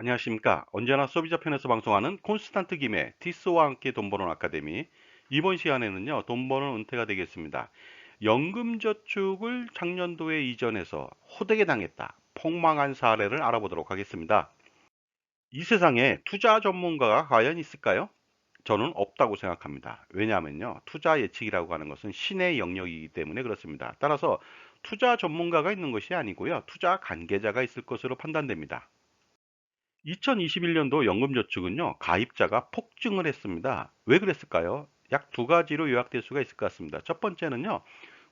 안녕하십니까. 언제나 소비자 편에서 방송하는 콘스탄트 김의 티스와 함께 돈 버는 아카데미. 이번 시간에는요, 돈 버는 은퇴가 되겠습니다. 연금저축을 작년도에 이전해서 호되게 당했다. 폭망한 사례를 알아보도록 하겠습니다. 이 세상에 투자 전문가가 과연 있을까요? 저는 없다고 생각합니다. 왜냐하면요, 투자 예측이라고 하는 것은 신의 영역이기 때문에 그렇습니다. 따라서 투자 전문가가 있는 것이 아니고요, 투자 관계자가 있을 것으로 판단됩니다. 2021년도 연금저축은요, 가입자가 폭증을 했습니다. 왜 그랬을까요? 약 두 가지로 요약될 수가 있을 것 같습니다. 첫 번째는요,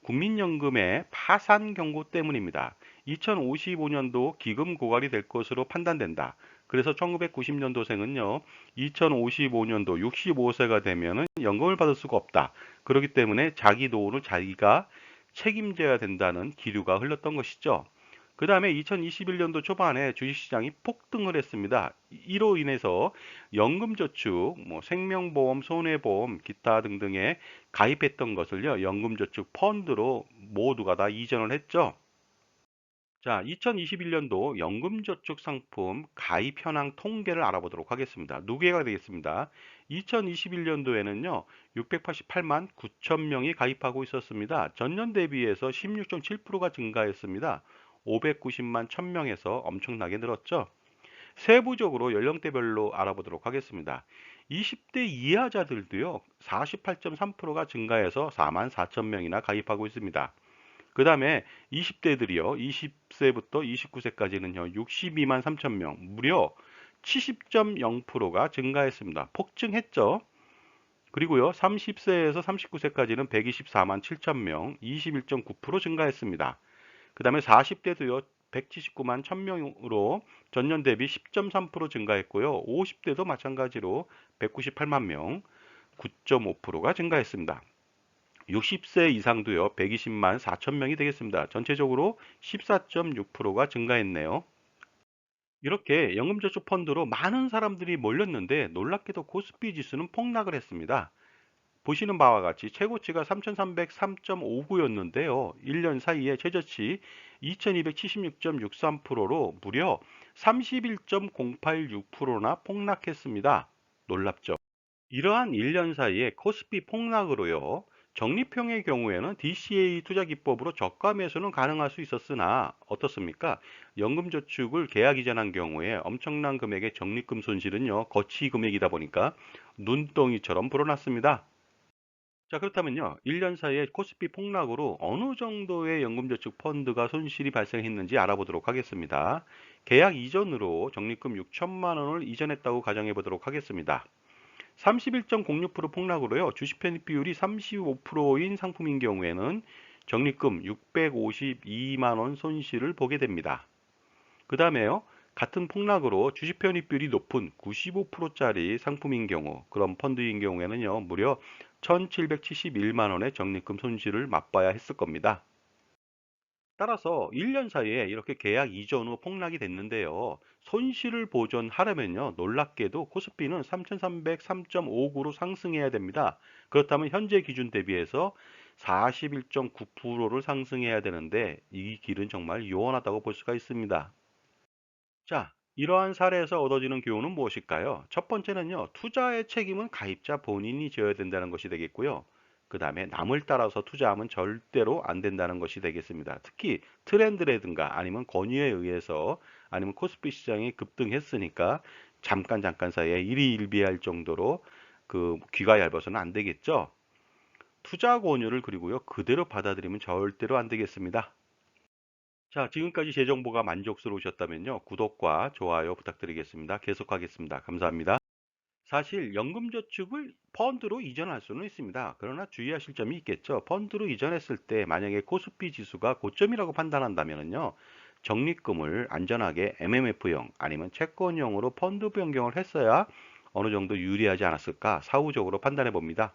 국민연금의 파산 경고 때문입니다. 2055년도 기금 고갈이 될 것으로 판단된다. 그래서 1990년도생은요, 2055년도 65세가 되면은 연금을 받을 수가 없다. 그렇기 때문에 자기 노후를 자기가 책임져야 된다는 기류가 흘렀던 것이죠. 그 다음에 2021년도 초반에 주식시장이 폭등을 했습니다. 이로 인해서 연금저축, 뭐 생명보험, 손해보험, 기타 등등에 가입했던 것을요, 연금저축 펀드로 모두가 다 이전을 했죠. 자, 2021년도 연금저축 상품 가입 현황 통계를 알아보도록 하겠습니다. 누계가 되겠습니다. 2021년도에는요, 688만 9천 명이 가입하고 있었습니다. 전년 대비해서 16.7%가 증가했습니다. 590만 1000명에서 엄청나게 늘었죠. 세부적으로 연령대별로 알아보도록 하겠습니다. 20대 이하자들도요, 48.3%가 증가해서 4만 4천 명이나 가입하고 있습니다. 그 다음에 20대들이요, 20세부터 29세까지는요, 62만 3천 명, 무려 70.0%가 증가했습니다. 폭증했죠. 그리고요, 30세에서 39세까지는 124만 7천 명, 21.9% 증가했습니다. 그 다음에 40대도요, 179만 1000명으로 전년 대비 10.3% 증가했고요. 50대도 마찬가지로 198만 명, 9.5%가 증가했습니다. 60세 이상도요, 120만 4천 명이 되겠습니다. 전체적으로 14.6%가 증가했네요. 이렇게 연금저축 펀드로 많은 사람들이 몰렸는데 놀랍게도 코스피 지수는 폭락을 했습니다. 보시는 바와 같이 최고치가 3,303.59였는데요. 1년 사이에 최저치 2,276.63%로 무려 31.086%나 폭락했습니다. 놀랍죠? 이러한 1년 사이에 코스피 폭락으로요. 적립형의 경우에는 DCA 투자 기법으로 저가 매수는 가능할 수 있었으나 어떻습니까? 연금저축을 계약 이전한 경우에 엄청난 금액의 적립금 손실은요. 거치 금액이다 보니까 눈덩이처럼 불어났습니다. 자, 그렇다면요. 1년 사이에 코스피 폭락으로 어느 정도의 연금저축 펀드가 손실이 발생했는지 알아보도록 하겠습니다. 계약 이전으로 적립금 6천만 원을 이전했다고 가정해 보도록 하겠습니다. 31.06% 폭락으로요. 주식 편입 비율이 35%인 상품인 경우에는 적립금 652만 원 손실을 보게 됩니다. 그 다음에요. 같은 폭락으로 주식 편입 비율이 높은 95%짜리 상품인 경우, 그런 펀드인 경우에는요, 무려 1771만 원의 적립금 손실을 맛봐야 했을 겁니다. 따라서 1년 사이에 이렇게 계약 이전 후 폭락이 됐는데요. 손실을 보존하려면요. 놀랍게도 코스피는 3303.59로 상승해야 됩니다. 그렇다면 현재 기준 대비해서 41.9%를 상승해야 되는데 이 길은 정말 요원하다고 볼 수가 있습니다. 자, 이러한 사례에서 얻어지는 교훈은 무엇일까요? 첫 번째는요, 투자의 책임은 가입자 본인이 져야 된다는 것이 되겠고요. 그 다음에 남을 따라서 투자하면 절대로 안 된다는 것이 되겠습니다. 특히 트렌드라든가 아니면 권유에 의해서 아니면 코스피 시장이 급등했으니까 잠깐 잠깐 사이에 일희일비할 정도로 그 귀가 얇아서는 안 되겠죠. 투자 권유를 그리고요 그대로 받아들이면 절대로 안 되겠습니다. 자, 지금까지 제 정보가 만족스러우셨다면요 구독과 좋아요 부탁드리겠습니다. 계속하겠습니다. 감사합니다. 사실 연금저축을 펀드로 이전할 수는 있습니다. 그러나 주의하실 점이 있겠죠. 펀드로 이전했을 때 만약에 코스피 지수가 고점이라고 판단한다면요. 적립금을 안전하게 MMF형 아니면 채권형으로 펀드 변경을 했어야 어느 정도 유리하지 않았을까 사후적으로 판단해 봅니다.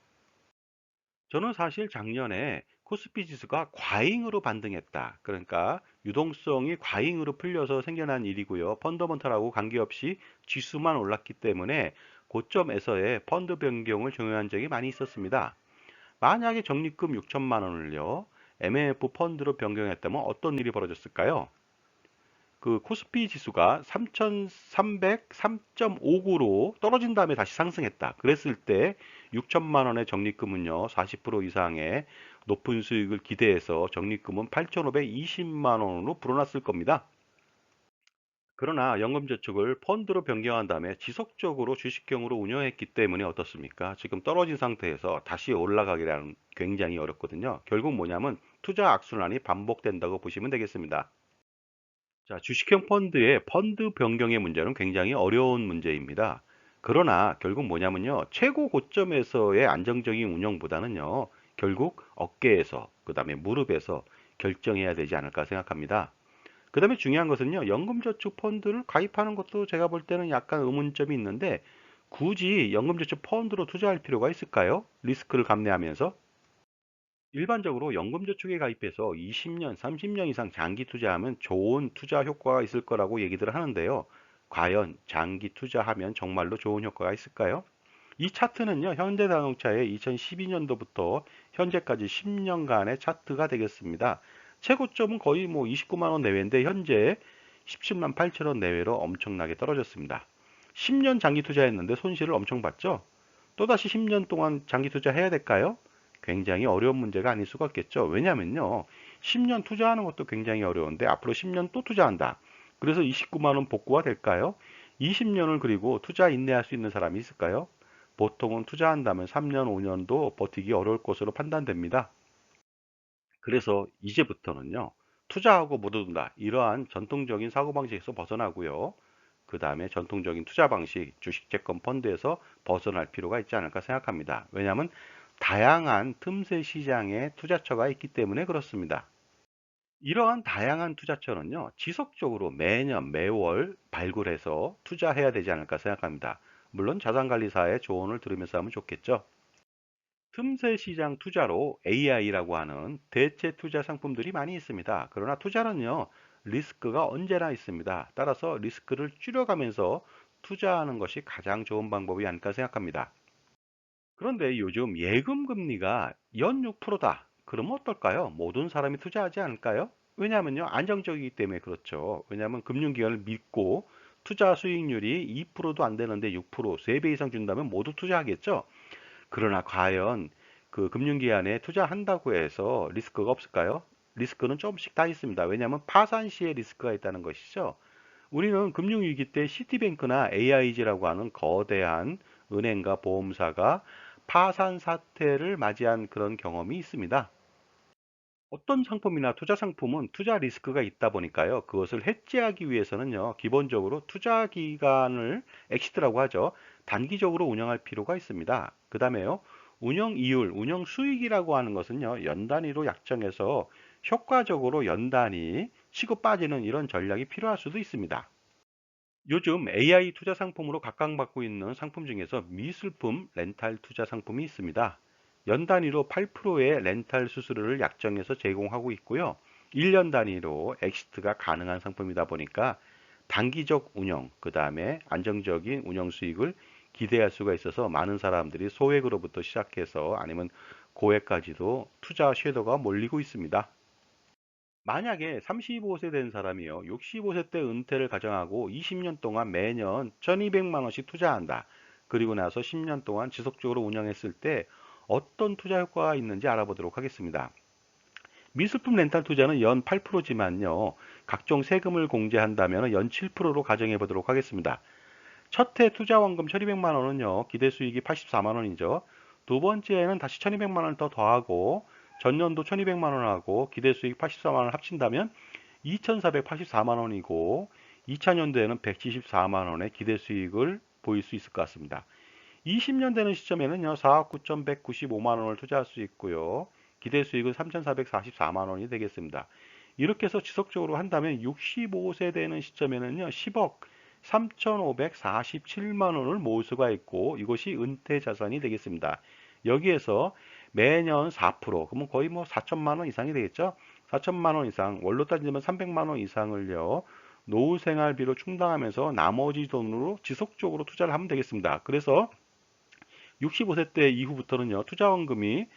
저는 사실 작년에 코스피 지수가 과잉으로 반등했다. 그러니까 유동성이 과잉으로 풀려서 생겨난 일이고요. 펀더먼탈하고 관계없이 지수만 올랐기 때문에 고점에서의 펀드 변경을 종용한 적이 많이 있었습니다. 만약에 적립금 6천만 원을요. MMF 펀드로 변경했다면 어떤 일이 벌어졌을까요? 그 코스피 지수가 3,303.59로 떨어진 다음에 다시 상승했다. 그랬을 때 6천만 원의 적립금은요, 40% 이상의 높은 수익을 기대해서 적립금은 8,520만 원으로 불어났을 겁니다. 그러나 연금저축을 펀드로 변경한 다음에 지속적으로 주식형으로 운영했기 때문에 어떻습니까? 지금 떨어진 상태에서 다시 올라가기라는 굉장히 어렵거든요. 결국 뭐냐면 투자 악순환이 반복된다고 보시면 되겠습니다. 자, 주식형 펀드의 펀드 변경의 문제는 굉장히 어려운 문제입니다. 그러나 결국 뭐냐면요. 최고 고점에서의 안정적인 운영보다는요. 결국 어깨에서, 그 다음에 무릎에서 결정해야 되지 않을까 생각합니다. 그 다음에 중요한 것은요. 연금저축 펀드를 가입하는 것도 제가 볼 때는 약간 의문점이 있는데 굳이 연금저축 펀드로 투자할 필요가 있을까요? 리스크를 감내하면서 일반적으로 연금저축에 가입해서 20년, 30년 이상 장기 투자하면 좋은 투자 효과가 있을 거라고 얘기들을 하는데요. 과연 장기 투자하면 정말로 좋은 효과가 있을까요? 이 차트는요, 현대자동차의 2012년도부터 현재까지 10년간의 차트가 되겠습니다. 최고점은 거의 뭐 29만원 내외인데, 현재 17만 8천원 내외로 엄청나게 떨어졌습니다. 10년 장기 투자했는데 손실을 엄청 봤죠? 또다시 10년 동안 장기 투자해야 될까요? 굉장히 어려운 문제가 아닐 수가 없겠죠. 왜냐면요. 10년 투자하는 것도 굉장히 어려운데 앞으로 10년 또 투자한다. 그래서 29만 원 복구가 될까요? 20년을 그리고 투자 인내할 수 있는 사람이 있을까요? 보통은 투자한다면 3년, 5년도 버티기 어려울 것으로 판단됩니다. 그래서 이제부터는요. 투자하고 못 얻는다. 이러한 전통적인 사고방식에서 벗어나고요. 그 다음에 전통적인 투자 방식, 주식, 채권, 펀드에서 벗어날 필요가 있지 않을까 생각합니다. 왜냐하면 다양한 틈새 시장에 투자처가 있기 때문에 그렇습니다. 이러한 다양한 투자처는요, 지속적으로 매년, 매월 발굴해서 투자해야 되지 않을까 생각합니다. 물론 자산관리사의 조언을 들으면서 하면 좋겠죠. 틈새 시장 투자로 AI라고 하는 대체 투자 상품들이 많이 있습니다. 그러나 투자는요, 리스크가 언제나 있습니다. 따라서 리스크를 줄여가면서 투자하는 것이 가장 좋은 방법이 아닐까 생각합니다. 그런데 요즘 예금 금리가 연 6%다. 그러면 어떨까요? 모든 사람이 투자하지 않을까요? 왜냐하면요, 안정적이기 때문에 그렇죠. 왜냐하면 금융기관을 믿고 투자 수익률이 2%도 안 되는데 6%, 3배 이상 준다면 모두 투자하겠죠. 그러나 과연 그 금융기관에 투자한다고 해서 리스크가 없을까요? 리스크는 조금씩 다 있습니다. 왜냐하면 파산 시에 리스크가 있다는 것이죠. 우리는 금융위기 때 시티뱅크나 AIG라고 하는 거대한 은행과 보험사가 파산 사태를 맞이한 그런 경험이 있습니다. 어떤 상품이나 투자 상품은 투자 리스크가 있다 보니까요. 그것을 해지하기 위해서는요. 기본적으로 투자 기간을 엑시트라고 하죠. 단기적으로 운영할 필요가 있습니다. 그 다음에요. 운영 이율, 운영 수익이라고 하는 것은요. 연 단위로 약정해서 효과적으로 연 단위 치고 빠지는 이런 전략이 필요할 수도 있습니다. 요즘 AI 투자 상품으로 각광받고 있는 상품 중에서 미술품 렌탈 투자 상품이 있습니다. 연 단위로 8%의 렌탈 수수료를 약정해서 제공하고 있고요. 1년 단위로 엑시트가 가능한 상품이다 보니까 단기적 운영, 그 다음에 안정적인 운영 수익을 기대할 수가 있어서 많은 사람들이 소액으로부터 시작해서 아니면 고액까지도 투자 쉐도가 몰리고 있습니다. 만약에 35세 된 사람이요. 65세 때 은퇴를 가정하고 20년 동안 매년 1200만 원씩 투자한다. 그리고 나서 10년 동안 지속적으로 운영했을 때 어떤 투자 효과가 있는지 알아보도록 하겠습니다. 미술품 렌탈 투자는 연 8%지만요. 각종 세금을 공제한다면 연 7%로 가정해 보도록 하겠습니다. 첫 해 투자 원금 1200만 원은요. 기대 수익이 84만 원이죠. 두 번째에는 다시 1200만 원을 더 더하고 전년도 1200만 원하고 기대 수익 84만 원을 합친다면 2484만 원이고 2000년도에는 174만 원의 기대 수익을 보일 수 있을 것 같습니다. 20년 되는 시점에는요. 4억 9,195만 원을 투자할 수 있고요. 기대 수익은 3,444만 원이 되겠습니다. 이렇게 해서 지속적으로 한다면 65세 되는 시점에는요. 10억 3,547만 원을 모을 수가 있고 이것이 은퇴 자산이 되겠습니다. 여기에서 매년 4% 그러면 거의 뭐 4천만 원 이상이 되겠죠. 4천만 원 이상 원로 따지면 300만 원 이상을요. 노후 생활비로 충당하면서 나머지 돈으로 지속적으로 투자를 하면 되겠습니다. 그래서 65세 때 이후부터는요. 투자원금이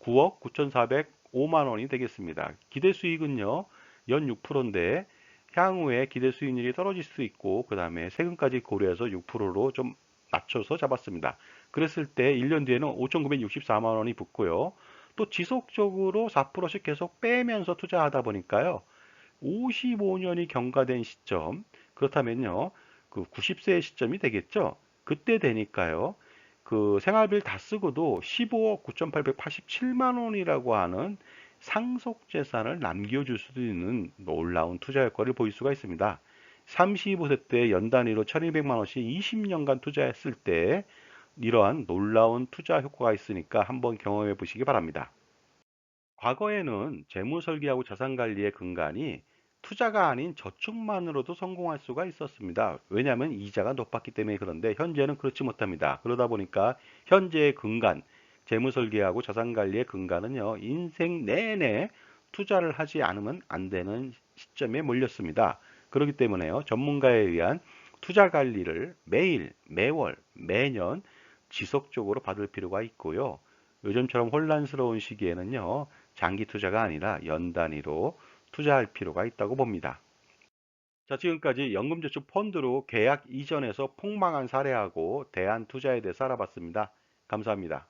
9억 9,405만 원이 되겠습니다. 기대 수익은요. 연 6%인데 향후에 기대 수익률이 떨어질 수 있고 그 다음에 세금까지 고려해서 6%로 좀 낮춰서 잡았습니다. 그랬을 때 1년 뒤에는 5,964만 원이 붙고요. 또 지속적으로 4%씩 계속 빼면서 투자하다 보니까요. 55년이 경과된 시점 그렇다면요. 그 90세의 시점이 되겠죠. 그때 되니까요. 그 생활비를 다 쓰고도 15억 9,887만 원이라고 하는 상속 재산을 남겨줄 수도 있는 놀라운 투자 효과를 보일 수가 있습니다. 35세 때 연단위로 1200만 원씩 20년간 투자했을 때 이러한 놀라운 투자 효과가 있으니까 한번 경험해 보시기 바랍니다. 과거에는 재무 설계하고 자산 관리의 근간이 투자가 아닌 저축만으로도 성공할 수가 있었습니다. 왜냐하면 이자가 높았기 때문에 그런데 현재는 그렇지 못합니다. 그러다 보니까 현재의 근간, 재무 설계하고 자산 관리의 근간은요, 인생 내내 투자를 하지 않으면 안 되는 시점에 몰렸습니다. 그렇기 때문에요, 전문가에 의한 투자 관리를 매일, 매월, 매년 지속적으로 받을 필요가 있고요. 요즘처럼 혼란스러운 시기에는요, 장기 투자가 아니라 연 단위로 투자할 필요가 있다고 봅니다. 자, 지금까지 연금저축 펀드로 계약 이전에서 폭망한 사례하고 대안 투자에 대해서 알아봤습니다. 감사합니다.